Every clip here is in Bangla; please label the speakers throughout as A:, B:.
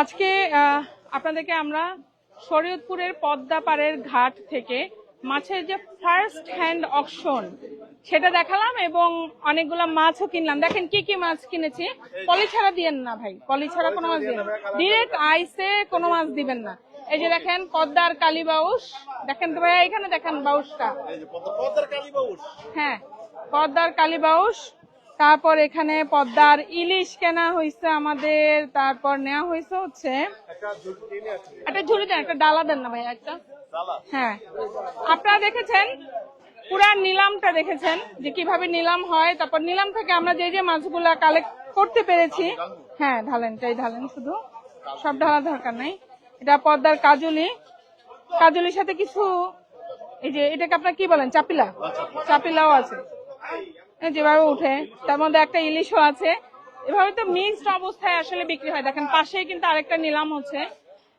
A: আজকে আপনাদেরকে আমরা শরীয়তপুরের পদ্মাপাড়ের ঘাট থেকে মাছের যে ফার্স্ট হ্যান্ড অকশন সেটা দেখালাম এবং অনেকগুলো মাছও কিনলাম। দেখেন কি কি মাছ কিনেছি। পলি ছাড়া দিয়েন না ভাই। পলি ছাড়া কোনো মাছ দিবেন ডিরেক্ট আইসে কোনো মাছ দিবেন না। এই যে দেখেন পদ্মার কালী বাউস দেখেন তো ভাইয়া এখানে দেখেন বাউসটা হ্যাঁ পদ্মার কালী বাউস তারপর এখানে পদ্মার ইলিশ কেনা হয়েছে আমাদের। তারপর নেওয়া হয়েছে হচ্ছে একটা ঝুড়ি দেন একটা ডালা দেন না ভাই একটা? হ্যাঁ। আপনারা দেখেছেন? পুরা নিলামটা দেখেছেন? যে কীভাবে নিলাম হয়। তারপর নিলাম থেকে আমরা যে যে মাছগুলা কালেক্ট করতে পেরেছি হ্যাঁ ঢালেন চাই ঢালেন শুধু। সব ঢালা দরকার নাই। এটা পদ্মার কাজুলি। কাজুলির সাথে কিছু এই যে এটাকে আপনার কি বলেন চাপিলা? চাপিলাও আছে। যেভাবে উঠে তার মধ্যে একটা ইলিশও আছে। এভাবে তো মিক্সড অবস্থায় আসলে বিক্রি হয়। দেখেন পাশেই কিন্তু আরেকটা নিলাম হচ্ছে।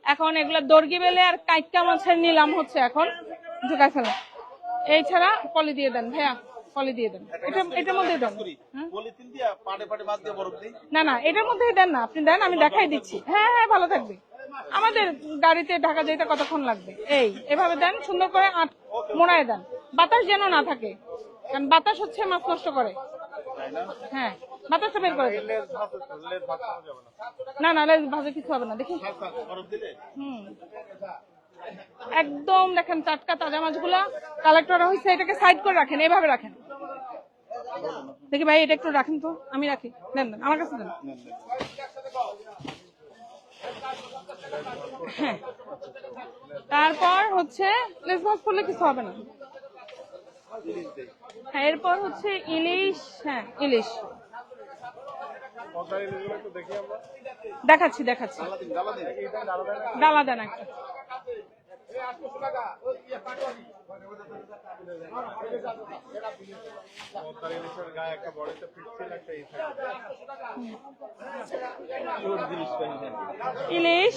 A: এখন এগুলো দর্গি বেলে আর কাইকা মাছের নিলাম হচ্ছে এখন। ঢুকা ফেলা। এই ছাড়া পলি দিয়ে দেন ভাইয়া পলি দিয়ে দেন। এটা এটার মধ্যে দেন। না না এটার মধ্যেই দেন না। আপনি দেন আমি দেখাই দিচ্ছি। হ্যাঁ হ্যাঁ ভালো থাকবে। আমাদের গাড়িতে ঢাকা যেতে কতক্ষণ লাগবে? এই, এভাবে দেন, সুন্দর করে মোড়ায় দেন। বাতাস যেন না থাকে, কারণ বাতাস হচ্ছে মাছ নষ্ট করে। হ্যাঁ বাতাসটা বের করে না
B: না,
A: লেজ ভাজে কিছু হবে না, দেখি। হুম। একদম দেখেন টাটকা তাজা মাছগুলা কালেক্টর হয়েছে এটাকে সাইড করে রাখেন, এভাবে রাখেন। দেখি ভাই, এটা একটু রাখেন তো, আমি রাখি। দেন, আমার কাছে দেন। হ্যাঁ। তারপর হচ্ছে মাছ করলে কিছু হবে না। হ্যাঁ এরপর হচ্ছে ইলিশ হ্যাঁ ইলিশ। দেখাচ্ছি দেখাচ্ছি। ডালা দেন একটা।
B: একটা
A: ইলিশ?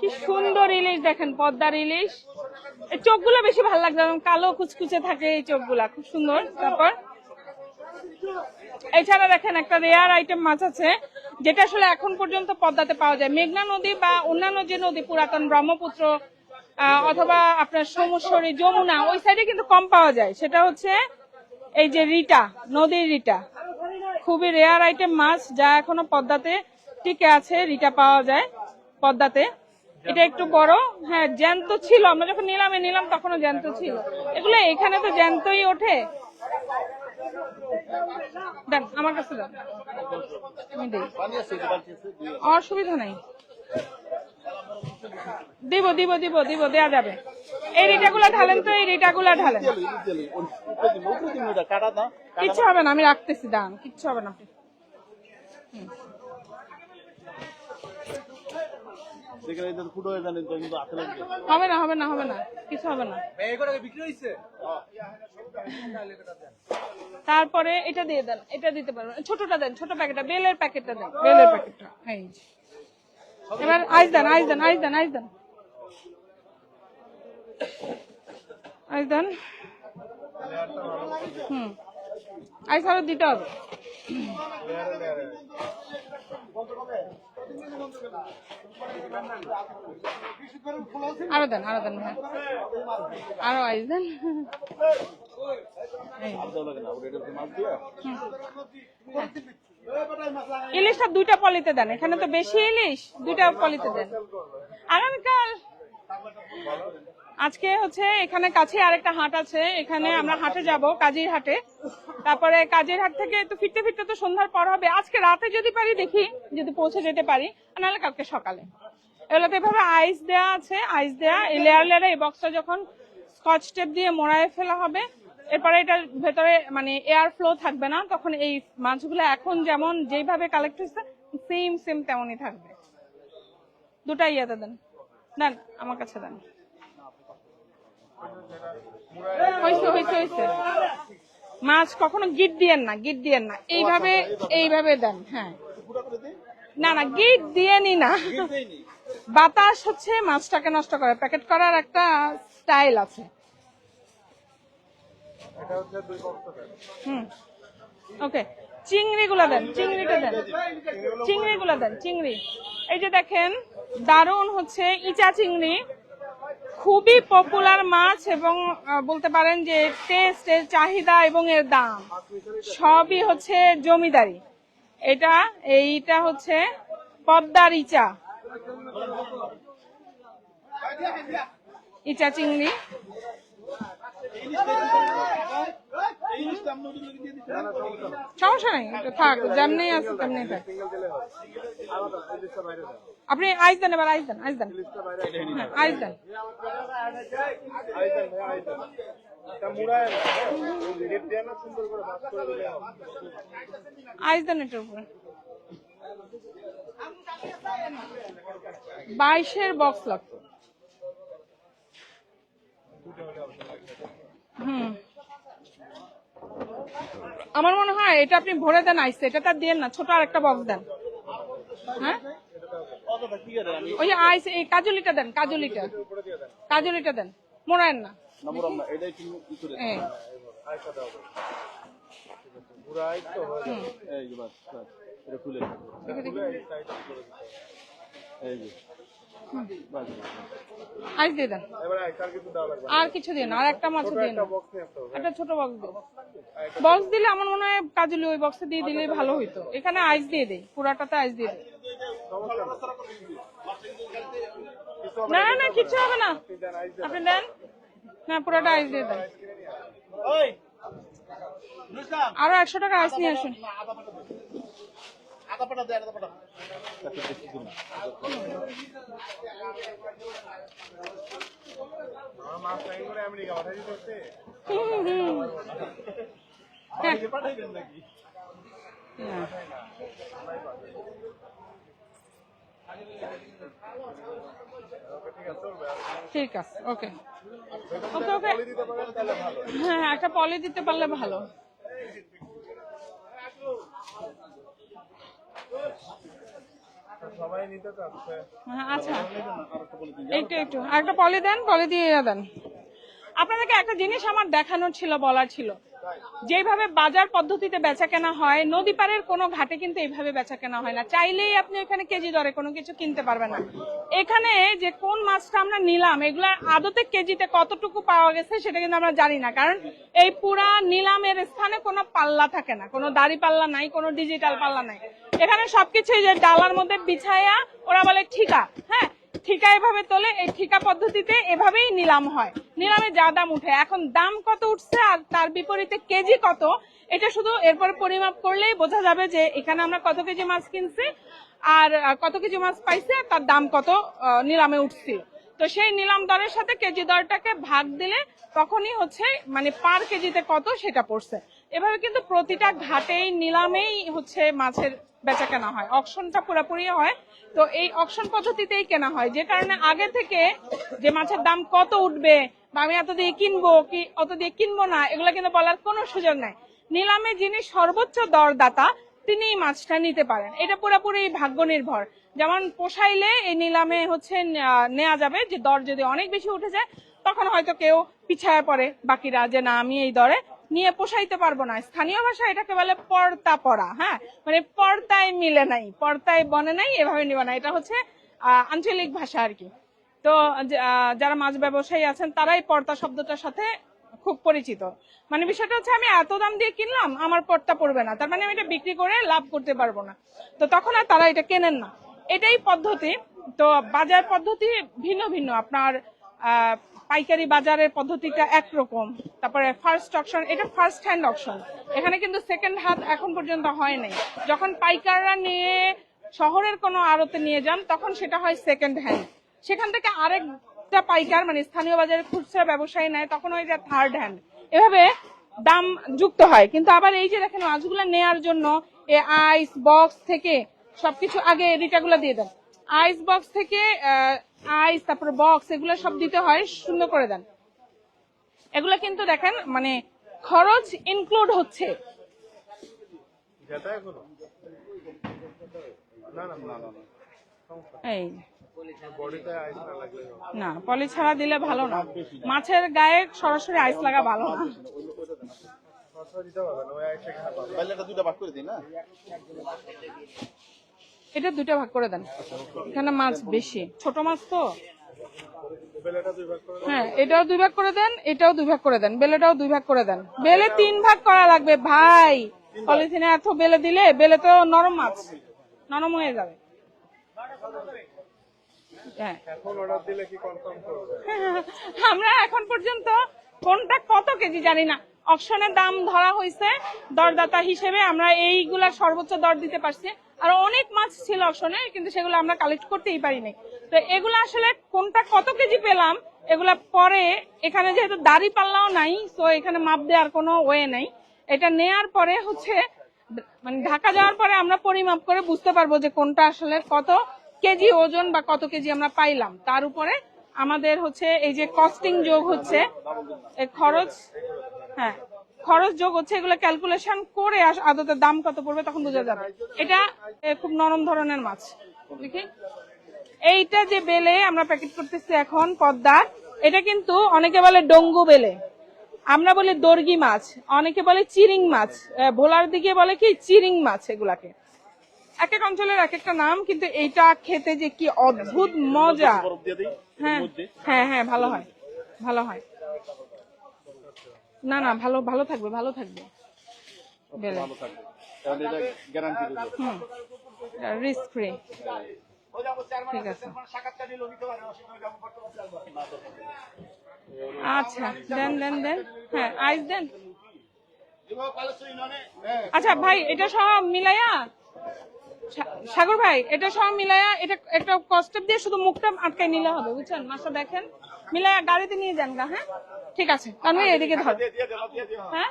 A: কি সুন্দর ইলিশ দেখেন, পদ্মার ইলিশ। এই চোখগুলো বেশি ভালো লাগছে কালো কুচকুচে থাকে এই চোখগুলা, খুব সুন্দর। তারপর? এছাড়া দেখেন একটা রেয়ার আইটেম মাছ আছে, যেটা আসলে এখন পর্যন্ত পদ্মাতে পাওয়া যায়। মেঘনা নদী বা অন্যান্য যে নদী, পুরাতন ব্রহ্মপুত্র অথবা আপনার সমুশ্বরী, যমুনা, ওই সাইডে কিন্তু কম পাওয়া যায়। সেটা হচ্ছে এই যে রিটা, নদীর রিটা। খুবই রেয়ার আইটেম মাছ, যা এখনও পদ্মাতে টিকে আছে, রিটা পাওয়া যায় পদ্মাতে। এটা একটু বড় হ্যাঁ জ্যান্ত ছিল। আমরা যখন নিলামে নিলাম, তখনও জ্যান্ত ছিল। এগুলো এখানে তো জ্যান্তই ওঠে। দেন, আমার কাছে দেন। আমি দিই। অসুবিধা নাই। দিব দিব দিব দিব, দেয়া যাবে। এই রিটাগুলা ঢালেন তো, এই রিটাগুলা ঢালেন। কিচ্ছু হবে না, আমি রাখতেছি দান কিচ্ছু হবে না।
B: যেখানে এটা ফুটো হয়ে জানেন তো কিন্তু হাতে লাগবে।
A: হবে না হবে না হবে না। কিছু হবে না। বিক্রি হইছে তারপরে এটা দিয়ে দেন এটা দিতে পারবেন। ছোটটা দেন ছোট প্যাকেটটা বেলের প্যাকেটটা দেন। বেলের প্যাকেটটা এই এবার আইস দেন আইস দেন আইস দেন আইস দেন। আইস দেন। হুম। আইস আরও দিতে হবে। আরও দেন আরও দেন হ্যাঁ আরও আইস দেন।
B: দিয়ে
A: ইলিশটা দুইটা পলিতে দেন এখানে তো বেশি ইলিশ দুইটা পলিতে দেন। আগামীকাল আজকে হচ্ছে এখানে কাছে আরেকটা হাট আছে। এখানে আমরা হাটে যাব, কাজীর হাটে। তারপরে কাজীর হাট থেকে তো ফিরতে ফিরতে তো সন্ধ্যার পর হবে। আজকে রাতে যদি পারি দেখি, যদি পৌঁছে যেতে পারি নাহলে কালকে সকালে। এগুলোতে এভাবে আইস দেয়া আছে আইস দেয়া। এই লেয়ার লেয়ারে এই বক্সটা যখন স্কচ টেপ দিয়ে মোড়ায় ফেলা হবে, এরপরে এটার ভেতরে মানে এয়ার ফ্লো থাকবে না, তখন এই মাছগুলো এখন যেমন যেভাবে কালেক্ট হয়েছে সেম সেম তেমনই থাকবে। দুটাই ইয়েতে দেন। দেন, আমার কাছে দেন। মাছ কখনো গিট দিয়েন না, গিট দিয়েন না। এইভাবে এইভাবে দেন হ্যাঁ। না না, গিট দিয়ে নি। বাতাস হচ্ছে মাছটাকে নষ্ট করে। প্যাকেট করার একটা স্টাইল আছে। হুম। ওকে চিংড়ি গুলা দেন, চিংড়িটা দেন। চিংড়ি গুলা দেন, চিংড়ি। এই যে দেখেন দারুণ হচ্ছে ইচা চিংড়ি। খুবই পপুলার মাছ এবং বলতে পারেন যে টেস্ট এর চাহিদা এবং এর দাম সবই হচ্ছে জমিদারি। এটা, এইটা হচ্ছে পদ্মার ইচা। ইচা চিংড়ি। সমস্যা নেই থাক, যেমনি আছে তেমনি থাক। আপনি আইস দেন এবার, আইস দেন আইস দেন। আইস দেন। আইস দেন এটার উপরে। বাইশের বক্স লাগতো হুম। আমার মনে হয় এটা আপনি ভরে দেন আইসে এটা তার দেন না, ছোট আর একটা বক্স দেন। হ্যাঁ? ওই যে আইস এই কাজুলিটা দেন কাজুলিটা কাজুলিটা দেন। মোড়ায়েন না।
B: নম্বর আমরা এটাই একটু ই করে
A: এই,
B: এই যে বাস বাস এটা খুলে
A: দেখি, দেখি।
B: এই যে বাস।
A: আইস দিয়ে দেন। আর কিছু দিন আর একটা মাছ দিন একটা ছোট বক্স দিন বক্স দিলে আমার মনে হয় কাজুলি ওই বক্সে দিয়ে দিলেই ভালো হইতো। এখানে আইস দিয়ে দেই পুরাটাতে আইস দিয়ে দেই। না না কিছু হবে না। আপনি দেন। না পুরোটা আইস দিয়ে দেন। আরও একশো টাকা আইস নিয়ে আসুন। হ্যাঁ। ঠিক আছে ওকে ওকে ওকে হ্যাঁ একটা পলি দিতে পারলে ভালো। হ্যাঁ, আচ্ছা। একটু একটু। একটা পলি দেন পলি দিয়ে দেন। আপনাদেরকে একটা জিনিস আমার দেখানোর ছিল, বলার ছিল। যেভাবে বাজার পদ্ধতিতে বেচা কেনা হয়, নদী পাড়ের কোনো ঘাটে কিন্তু এইভাবে বেচা কেনা হয় না। চাইলেই আপনি এখানে কেজি দরে কোনো কিছু কিনতে পারবেন না। এখানে যে কোন মাছটা আমরা নিলাম, এগুলা আদতে কেজিতে কতটুকু পাওয়া গেছে সেটা কিন্তু আমরা জানি না। কারণ এই পুরা নিলামের স্থানে কোনো পাল্লা থাকে না। কোনো দাড়ি পাল্লা নাই, কোনো ডিজিটাল পাল্লা নাই। এখানে সবকিছু যে ডালার মধ্যে বিছায়া, ওরা বলে ঠিকা হ্যাঁ? ঠিকা এভাবে তোলে, এই ঠিকা পদ্ধতিতে এভাবেই নিলাম হয়। নিলামে যা দাম উঠে। এখন দাম কত উঠছে আর তার বিপরীতে কেজি কত, এটা শুধু এরপরে পরিমাপ করলেই বোঝা যাবে যে এখানে আমরা কত কেজি মাছ কিনছি আর কত কেজি মাছ পাইছে আর তার দাম কত নিলামে উঠছিল তো সেই নিলাম দরের সাথে কেজি দরটাকে ভাগ দিলে তখনই হচ্ছে মানে পার কেজিতে কত সেটা পড়ছে। এভাবে কিন্তু প্রতিটা ঘাটেই, নিলামেই হচ্ছে মাছের বেচা কেনা হয়। অকশনটা পুরোপুরি হয়। তো এই অকশন পদ্ধতিতেই কেনা হয়, যে কারণে আগে থেকে যে মাছের দাম কত উঠবে বা আমি এত দিয়ে কিনবো কি অত দিয়ে কিনবো না, এগুলো কিন্তু বলার কোনো সুযোগ নাই। নিলামে যিনি সর্বোচ্চ দরদাতা, তিনি মাছটা নিতে পারেন। এটা পুরোপুরি ভাগ্য নির্ভর যেমন পোষাইলে এই নিলামে হচ্ছে নেওয়া যাবে যে দর যদি অনেক বেশি উঠে যায়, তখন হয়তো কেউ পিছায় পড়ে, বাকিরা যে না, আমি এই দরে নিয়ে পোষাইতে পারব না। স্থানীয় ভাষা এটাকে বলে পর্তা পড়া হ্যাঁ? মানে পর্তায় মিলে নাই, পর্তায় বনে নাই, এভাবে নিবে না। এটা হচ্ছে আঞ্চলিক ভাষা আর কি। তো যারা মাছ ব্যবসায়ী আছেন, তারাই পর্তা শব্দটার সাথে খুব পরিচিত। মানে বিষয়টা হচ্ছে, আমি এত দাম দিয়ে কিনলাম, আমার পর্তা পড়বে না। তার মানে আমি এটা বিক্রি করে লাভ করতে পারব না। তো তখন আর তারা এটা কেনেন না। এটাই পদ্ধতি। তো বাজার পদ্ধতি ভিন্ন ভিন্ন। আপনার পাইকারি বাজারের পদ্ধতিটা একরকম। তারপরে ফার্স্ট অকশন এটা ফার্স্ট হ্যান্ড অকশন এখানে কিন্তু সেকেন্ড হাত এখন পর্যন্ত হয় নাই। যখন পাইকাররা নিয়ে শহরের কোনো আড়তে নিয়ে যান, তখন সেটা হয় সেকেন্ড হ্যান্ড সেখান থেকে আরেকটা পাইকার মানে স্থানীয় বাজারে খুচরা ব্যবসায়ী নেয়, তখন ওই যে থার্ড হ্যান্ড এভাবে দাম যুক্ত হয়। কিন্তু আবার এই যে দেখেন, মাছগুলো নেয়ার জন্য এ আইস বক্স থেকে সবকিছু আগে রিটাগুলো দিয়ে দেন। আইস বক্স থেকে আইস তারপর বক্স এগুলো সব দিতে হয় সুন্দর করে দেন। এগুলো কিন্তু দেখেন মানে খরচ ইনক্লুড হচ্ছে।
B: না না না না না
A: এই।
B: না
A: পলি ছাড়া দিলে ভালো না। মাছের গায়ে সরাসরি আইস লাগা ভালো না।
B: দিতে পারবে না ভাগ করে দিই না?
A: এটা দুটো ভাগ করে দেন। এখানে মাছ বেশি। ছোট মাছ তো? হ্যাঁ এটাও দুই ভাগ করে দেন এটাও দুই ভাগ করে দেন বেলেটাও দুই ভাগ করে দেন। বেলে তিন ভাগ করা লাগবে ভাই। পলিথিনে এত বেলে দিলে বেলে তো নরম মাছ নরম হয়ে যাবে। হ্যাঁ। আমরা এখন পর্যন্ত কোনটা কত কেজি জানি না। অকশনের দাম ধরা হয়েছে দরদাতা হিসেবে। আমরা এইগুলা সর্বোচ্চ দর দিতে পারছি। আর অনেক মাছ ছিল অকশনে কিন্তু সেগুলো আমরা কালেক্ট করতেই পারিনি। তো এগুলো আসলে কোনটা কত কেজি পেলাম, এগুলা পরে এখানে যেহেতু দাড়ি পাল্লাও নাই তো এখানে মাপ দেওয়ার কোনো ওয়ে নাই। এটা নেয়ার পরে হচ্ছে মানে ঢাকা যাওয়ার পরে আমরা পরিমাপ করে বুঝতে পারব যে কোনটা আসলে কত কেজি ওজন বা কত কেজি আমরা পাইলাম। তার উপরে আমাদের হচ্ছে এই যে কস্টিং যোগ হচ্ছে খরচ হ্যাঁ খরচ যোগ হচ্ছে এগুলো ক্যালকুলেশন করে আস- আদতে দাম কত পড়বে তখন বোঝা যাবে। এটা খুব নরম ধরনের মাছ। দেখি। এইটা যে বেলে আমরা প্যাকেট করতেছি এখন পদ্মা এটা কিন্তু অনেকে বলে ডঙ্গু বেলে। আমরা বলি দর্গি মাছ অনেকে বলে চিরিং মাছ ভোলার দিকে বলে কি চিরিং মাছ এগুলাকে। এক এক অঞ্চলের এক একটা নাম কিন্তু এইটা খেতে যে কি অদ্ভুত মজা। হ্যাঁ হ্যাঁ হ্যাঁ ভালো হয় ভালো হয়। না না ভালো ভালো থাকবে ভালো থাকবে।
B: ভালো থাকবে। কারণ এটা গ্যারান্টি দেবো।
A: হুম। রিস্ক ফ্রি ঠিক আছে। আচ্ছা দেন দেন দেন। হ্যাঁ আইস দেন। আচ্ছা ভাই এটা সব মিলাইয়া সাগর ভাই, এটা সব মিলাইয়া এটা একটা কস্টেপ দিয়ে শুধু মুখটা আটকাই নিলে হবে, বুঝছেন? মাছটা দেখেন। মিলাইয়া গাড়িতে নিয়ে যান গা হ্যাঁ? ঠিক আছে, তাহলে এদিকে ধর। হ্যাঁ?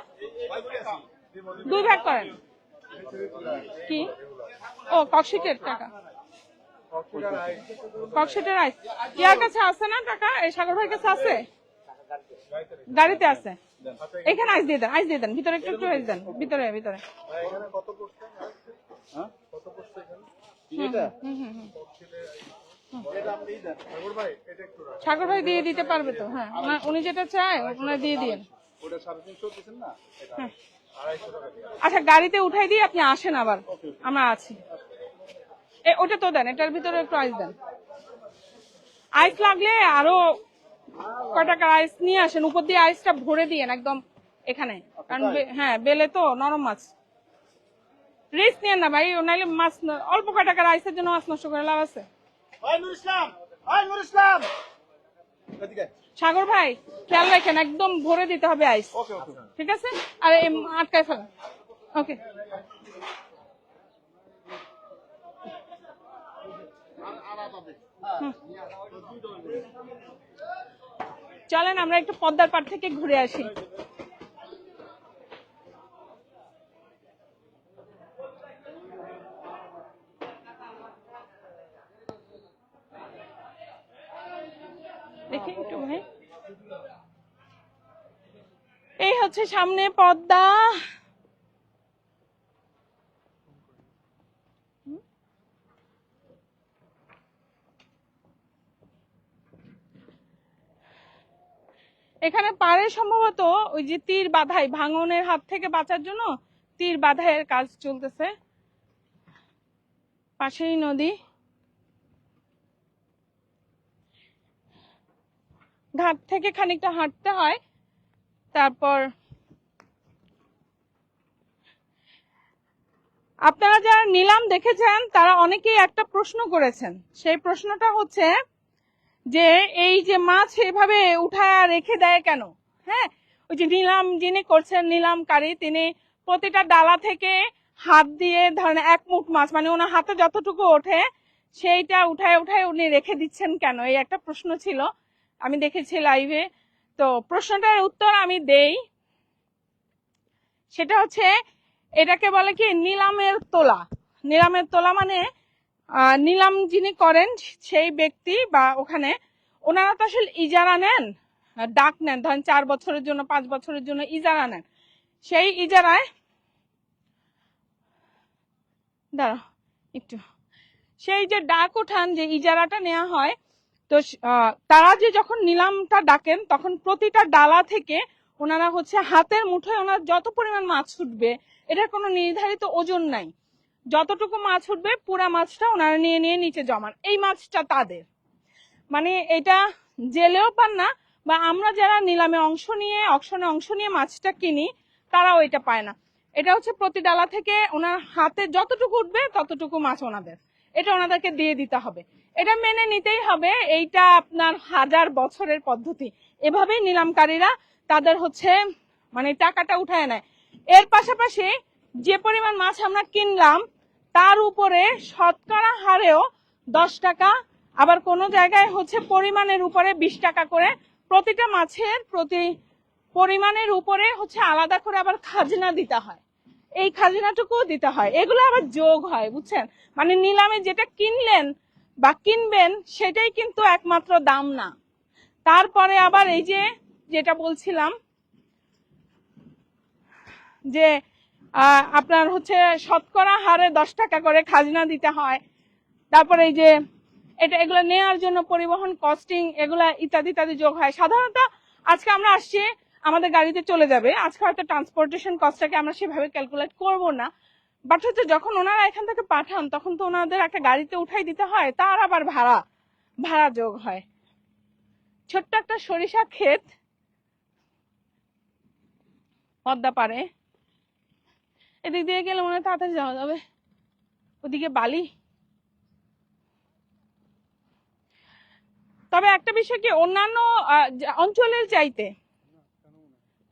A: দুই ভাগ করেন। কি? ও ককশিটের টাকা। ককশিটের আইস ইয়ার কাছে আছে না টাকা? এই সাগর ভাইয়ের কাছে আছে? গাড়িতে আছে? এখানে আইস দিয়ে দেন আইস দিয়ে দেন। ভিতরে একটু একটু আইস দেন। ভিতরে ভিতরে।
B: কত পড়ছে এখানে। এটা? ঠাকুর ভাই এটা একটু রাখ
A: সাগর ভাই দিয়ে দিতে পারবে তো? হ্যাঁ উনি যেটা চায় ওনার দিয়ে দিন
B: ওটা সাড়ে তিনশো দিচ্ছেন না? এটা
A: হ্যাঁ। আচ্ছা গাড়িতে উঠাই দিয়ে আপনি আসেন আবার। আমরা আছি। এ ওটা তো দেন এটার ভিতরে একটু আইস দেন। আইস লাগলে আরও কয় টাকার আইস নিয়ে আসেন। উপর দিয়ে আইসটা ভরে দিয়েন একদম এখানে। কারণ বে- হ্যাঁ বেলে তো নরম মাছ। রিস্ক নিয়েন না ভাই নাইলে মাছ অল্প কয় টাকার আইসের জন্য মাছ নষ্ট করে লাভ আছে। সাগর ভাই খেয়াল রাখেন একদম ভরে দিতে হবে আইস। ঠিক আছে? আর আটকায় ফেলেন। ওকে। চলেন আমরা একটু পদ্মার পাড় থেকে ঘুরে আসি। দেখি একটু ভাই। এই হচ্ছে সামনে পদ্মা। এখানে পারে সম্ভবত ওই যে তীর বাধাই, ভাঙনের হাত থেকে বাঁচার জন্য তীর বাধাইয়ের কাজ চলতেছে। পাশেই নদী। ঘাট থেকে খানিকটা হাঁটতে হয়। তারপর আপনারা যারা নিলাম দেখেছেন, তারা অনেকেই একটা প্রশ্ন করেছেন। সেই প্রশ্নটা হচ্ছে যে, এই যে মাছ এভাবে উঠায় রেখে দেয় কেন? হ্যাঁ ওই যে নিলাম যিনি করছেন, নিলামকারী, তিনি প্রতিটা ডালা থেকে হাত দিয়ে ধরেন এক মুঠ মাছ মানে ওনার হাতে যতটুকু ওঠে, সেইটা উঠায় উঠায় উনি রেখে দিচ্ছেন কেন? এই একটা প্রশ্ন ছিল। আমি দেখেছি লাইভে তো প্রশ্নটার উত্তর আমি দেই। সেটা হচ্ছে, এটাকে বলে কি, নিলামের তোলা। নিলামের তোলা মানে নিলাম যিনি করেন, সেই ব্যক্তি বা ওখানে, ওনারা তো আসলে ইজারা নেন, ডাক নেন। ধরেন চার বছরের জন্য, পাঁচ বছরের জন্য ইজারা নেন। সেই ইজারায় দাঁড়া একটু। সেই যে ডাক উঠান, যে ইজারাটা নেওয়া হয় তো তারা যে যখন নিলামটা ডাকেন, তখন প্রতিটা ডালা থেকে ওনারা হচ্ছে হাতের মুঠোয় ওনার যত পরিমাণ মাছ উঠবে, এটার কোনো নির্ধারিত ওজন নাই। যতটুকু মাছ উঠবে, পুরা মাছটা ওনারা নিয়ে নিয়ে নিচে জমান এই মাছটা তাদের। মানে এটা জেলেও পান না, বা আমরা যারা নিলামে অংশ নিয়ে, অকশনে অংশ নিয়ে মাছটা কিনি, তারাও এটা পায় না। এটা হচ্ছে প্রতি ডালা থেকে ওনার হাতে যতটুকু উঠবে, ততটুকু মাছ ওনাদের। এটা ওনাদেরকে দিয়ে দিতে হবে। এটা মেনে নিতেই হবে, এইটা আপনার হাজার বছরের পদ্ধতি। এভাবেই নিলামকারীরা তাদের হচ্ছে মানে টাকাটা উঠায় নেয়। এর পাশাপাশি যে পরিমাণ মাছ আমরা কিনলাম, তার উপরে শতকরা হারেও দশ টাকা, আবার কোনো জায়গায় হচ্ছে পরিমাণের উপরে বিশ টাকা করে প্রতিটা মাছের প্রতি পরিমাণের উপরে হচ্ছে আলাদা করে আবার খাজনা দিতে হয়। এই খাজনাটুকুও দিতে হয়। এগুলো আবার যোগ হয়, বুঝছেন? মানে নিলামে যেটা কিনলেন বা কিনবেন সেটাই কিন্তু একমাত্র দাম না। তারপরে আবার এই যে যেটা বলছিলাম, যে আপনার হচ্ছে শতকরা হারে দশ টাকা করে খাজনা দিতে হয়। তারপরে এই যে, এটা, এগুলো নেওয়ার জন্য পরিবহন কস্টিং এগুলা ইত্যাদি ইত্যাদি যোগ হয়। সাধারণত আজকে আমরা আসছি, আমাদের গাড়িতে চলে যাবে। আজকে হয়তো ট্রান্সপোর্টেশন কস্টটাকে আমরা সেভাবে ক্যালকুলেট করব না। বাট হচ্ছে যখন ওনারা এখান থেকে পাঠান, তখন তো ওনাদের একটা গাড়িতে উঠাই দিতে হয়, তার আবার ভাড়া ভাড়া যোগ হয়। ছোট্ট একটা সরিষা ক্ষেত, পদ্মা পারে এদিক দিয়ে গেলে মনে তাড়াতাড়ি যাওয়া যাবে। ওদিকে বালি। তবে একটা বিষয় কি, অন্যান্য অঞ্চলের চাইতে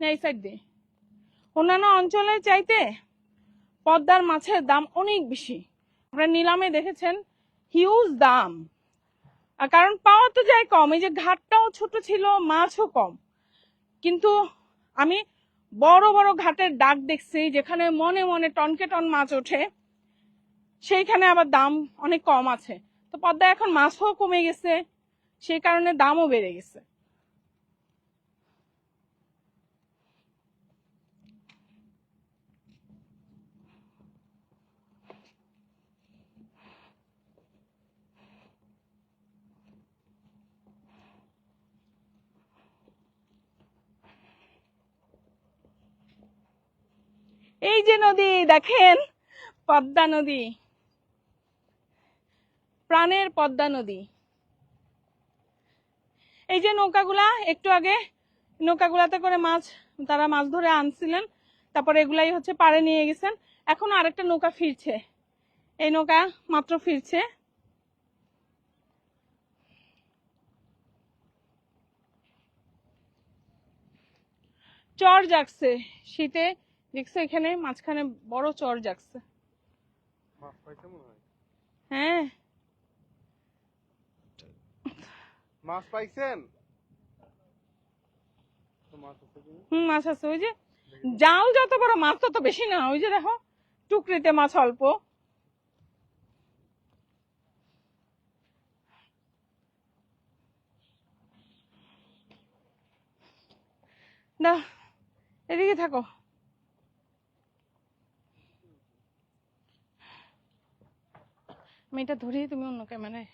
A: সাইড দিয়ে। অন্যান্য অঞ্চলের চাইতে পদ্মার মাছের দাম অনেক বেশি। আপনারা নিলামে দেখেছেন হিউজ দাম। কারণ পাওয়া তো যায় কম, এই যে ঘাটটাও ছোট ছিল, মাছও কম। কিন্তু আমি বড় বড় ঘাটের ডাক দেখছি, যেখানে মনে মনে টনকে টন মাছ ওঠে, সেইখানে আবার দাম অনেক কম আছে। তো পদ্মায় এখন মাছও কমে গেছে, সেই কারণে দামও বেড়ে গেছে। এই যে নদী, দেখেন, পদ্মা নদী। প্রাণের পদ্মা নদী। এই যে নৌকাগুলা, একটু আগে নৌকাগুলাতে করে মাছ, তারা মাছ ধরে আনছিলেন, তারপরে এগুলাই হচ্ছে পাড়ে নিয়ে গেছেন। এখন আরেকটা নৌকা ফিরছে। এই নৌকা মাত্র ফিরছে। চর জাগছে শীতে। দেখছ এখানে মাঝখানে বড় চর জাগছে।
B: মনে হয়
A: হ্যাঁ?
B: মাছ পাইছেন? মাছ আছে
A: হুম মাছ আছে ওই যে জাল যত বড় মাছ তত বেশি না ওই যে দেখো টুকরিতে মাছ অল্প। না এদিকে থাকো। আমি এটা ধরি তুমি অন্য ক্যামেরায়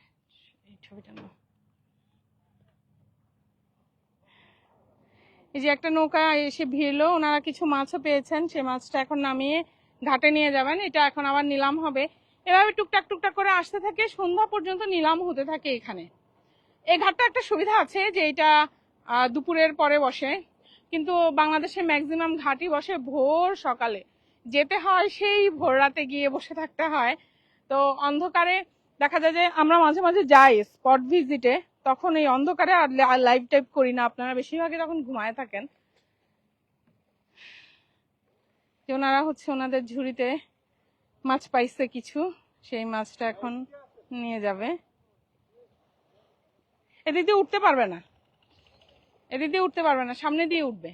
A: এই ছবিটা নাও। এই যে একটা নৌকা এসে ভিড়লো, ওনারা কিছু মাছও পেয়েছেন সেই মাছটা এখন নামিয়ে ঘাটে নিয়ে যাবেন। এটা এখন আবার নিলাম হবে। এভাবে টুকটাক টুকটাক করে আসতে থাকে, সন্ধ্যা পর্যন্ত নিলাম হতে থাকে এখানে। এই ঘাটটা একটা সুবিধা আছে যে এটা দুপুরের পরে বসে, কিন্তু বাংলাদেশে ম্যাক্সিমাম ঘাটই বসে ভোর সকালে। যেতে হয় সেই ভোর রাতে গিয়ে বসে থাকতে হয়। তো অন্ধকারে দেখা যায় যে আমরা মাঝে মাঝে যাই স্পট ভিজিটে তখন এই অন্ধকারে আর লাইভ টাইপ করি না। আপনারা বেশিরভাগই তখন ঘুমায় থাকেন। যে ওনারা হচ্ছে ওনাদের ঝুড়িতে মাছ পাইছে কিছু, সেই মাছটা এখন নিয়ে যাবে। এদিক দিয়ে উঠতে পারবে না। এদিক দিয়ে উঠতে পারবে না, সামনে দিয়ে উঠবে।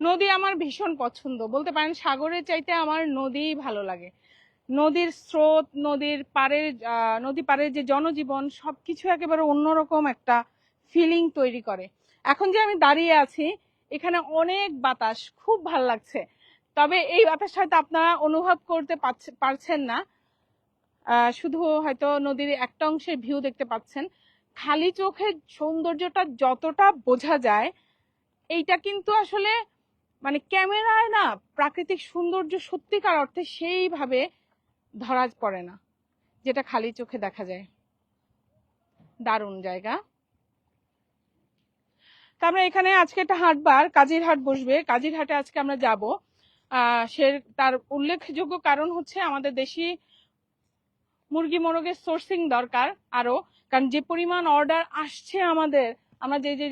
A: নদী আমার ভীষণ পছন্দ। বলতে পারেন, সাগরের চাইতে আমার নদীই ভালো লাগে। নদীর স্রোত, নদীর পাড়ের নদী পাড়ের যে জনজীবন, সবকিছু একেবারে অন্যরকম একটা ফিলিং তৈরি করে। এখন যে আমি দাঁড়িয়ে আছি, এখানে অনেক বাতাস, খুব ভালো লাগছে। তবে এই বাতাস হয়তো আপনারা অনুভব করতে পারছে- পারছেন না। শুধু হয়তো নদীর একটা অংশের ভিউ দেখতে পাচ্ছেন। খালি চোখে সৌন্দর্যটা যতটা বোঝা যায়, এইটা কিন্তু আসলে মানে ক্যামেরায় না প্রাকৃতিক সৌন্দর্য সত্যিকার অর্থে সেইভাবে ধরা পড়ে না, যেটা খালি চোখে দেখা যায়। দারুণ জায়গা। তারপরে এখানে আজকে একটা হাটবার কাজির হাট বসবে। কাজির হাটে আজকে আমরা যাব। সে তার উল্লেখযোগ্য কারণ হচ্ছে আমাদের দেশি মুরগি মোরগের সোর্সিং দরকার আরও কারণ যে পরিমাণ অর্ডার আসছে আমাদের, আমরা যে যে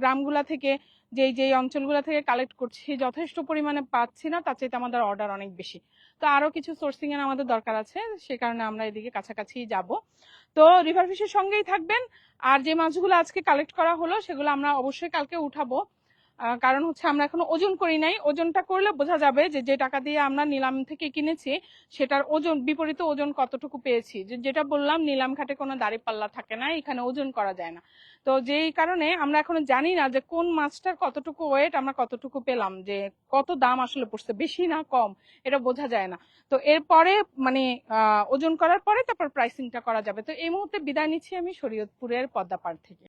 A: গ্রামগুলা থেকে যে যেই অঞ্চলগুলো থেকে কালেক্ট করছি, যথেষ্ট পরিমাণে পাচ্ছি না, তার চাইতে আমাদের অর্ডার অনেক বেশি। তো আরও কিছু সোর্সিং এর আমাদের দরকার আছে, সে কারণে আমরা এদিকে কাছাকাছি যাব। তো রিভার ফিশের সঙ্গেই থাকবেন, আর যে মাছগুলো আজকে কালেক্ট করা হলো, সেগুলো আমরা অবশ্যই কালকে উঠাবো। কারণ হচ্ছে আমরা এখনও ওজন করি নাই। ওজনটা করলে বোঝা যাবে যে যে টাকা দিয়ে আমরা নিলাম থেকে কিনেছি, সেটার ওজন, বিপরীত ওজন কতটুকু পেয়েছি। যেটা বললাম, নিলাম ঘাটে কোনো দাড়ি পাল্লা থাকে না, এখানে ওজন করা যায় না। তো যেই কারণে আমরা এখনও জানি না যে, কোন মাছটার কতটুকু ওয়েট আমরা কতটুকু পেলাম, যে, কত দাম আসলে পড়ছে, বেশি না কম, এটা বোঝা যায় না। তো এরপরে মানে ওজন করার পরে তারপর প্রাইসিংটা করা যাবে। তো এই মুহূর্তে বিদায় নিচ্ছি আমি শরীয়তপুরের পদ্মাপাড় থেকে।